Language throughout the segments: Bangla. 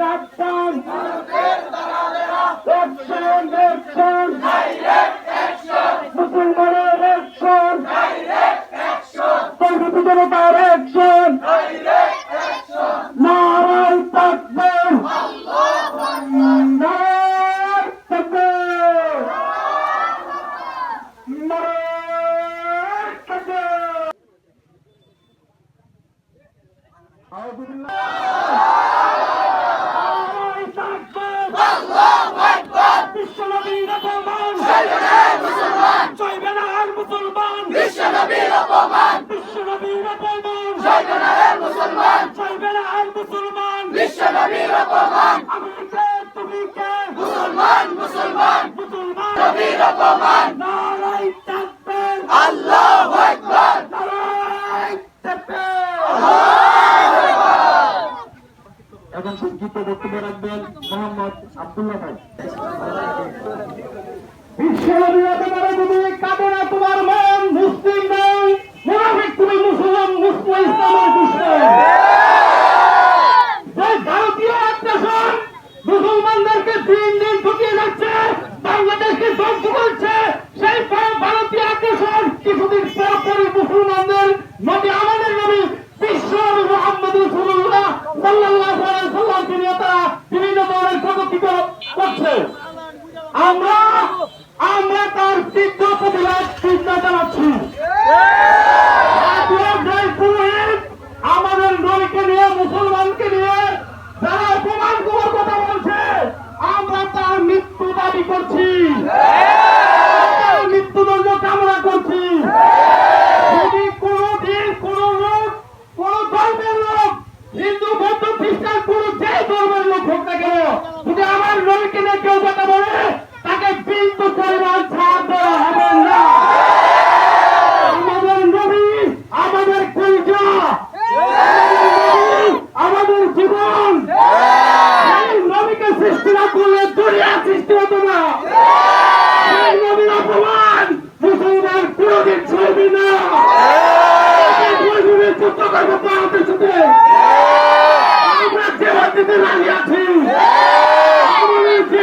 অ্যাকশন মুসলমানের তৌহিদি জনতার অ্যাকশন ডাইরেক্ট অ্যাকশন নারাই তাকবীর নারাই তাকবীর নারাই তাকবীর আউযু বিল্লাহ নারাই তাকবীর বিশ্বনবীর অপমান চলবে না আর মুসলমান বিশ্বনবীর অপমান। বিশ্বনবীর অপমান। চলবে না আর মুসলমান। চলবে না আর মুসলমান। বিশ্বনবীর অপমান। আমি কে তুমি কে? মুসলমান মুসলমান। মুসলমান। নবীর অপমান। নারাই তাকবীর আল্লাহু আকবার। নারাই তাকবীর এখন সংক্ষিপ্ত বক্তব্য রাখবেন মোহাম্মদ আব্দুল্লাহ ভাই। বলে তুমি কাঁদে না তোমার মন মুসলিম নয় মুনাফিক তুমি মুসলমান মুসলিম ইসলামের দুশ্মন যে ভারতীয় আগ্রাসন মুসলমানদেরকে দিন দিন ঠকিয়ে যাচ্ছে বাংলাদেশকে ধ্বংস করছে। সেই ভারতীয় আগ্রাসন কিছুদিন পর পরই মুসলমানদের নবী আমাদের নবী বিশ্ব নবী মোহাম্মদ রসুল্লাহ সাল্লাল্লাহু সাল্লামকে নিয়ে তারা বিভিন্ন ধরনের প্রগতিত করছে। আমরা আমরা তার তীব্র প্রতিবাদ চিন্তা জানাচ্ছি জাতীয় জয় পুরোহিত আমাদের নবীকে নিয়ে মুসলমানকে নিয়ে যারা অপমান করার কথা বলছে আমরা তার মৃত্যু দাবি করছি তার মৃত্যুদণ্ড কামনা করছি যদি কোনদিন কোন লোক কোন ধর্মের লোক হিন্দু বৌদ্ধ খ্রিস্টান কোন যে ধর্মের লোক হোক না কেন যদি আমার নবীকে নিয়ে কেউ কথা বলে তাকে বিন্দু পরিমাণ ছাড় দেওয়া হবে না আমাদের নবী আমাদের কলজা আমাদের জীবন এই নবীকে সৃষ্টি না করলে দুনিয়া সৃষ্টি হতো না এই নবীর অপমান মুসলমান কোনদিন চলবে না এই মজুরের পুত্র করব ভারতের সাথে আমরা জেলা দিতে রাজি আছি আমাদের যে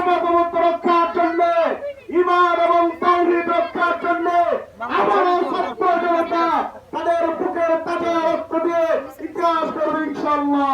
সার্বভৌমত্ব রক্ষার জন্য ইমান এবং তৌহিদ রক্ষার জন্য আবারও ছাত্র জনতা তাদের বুকের তাজা রক্ত দিয়ে ইতিহাস করবে ইনশাল্লাহ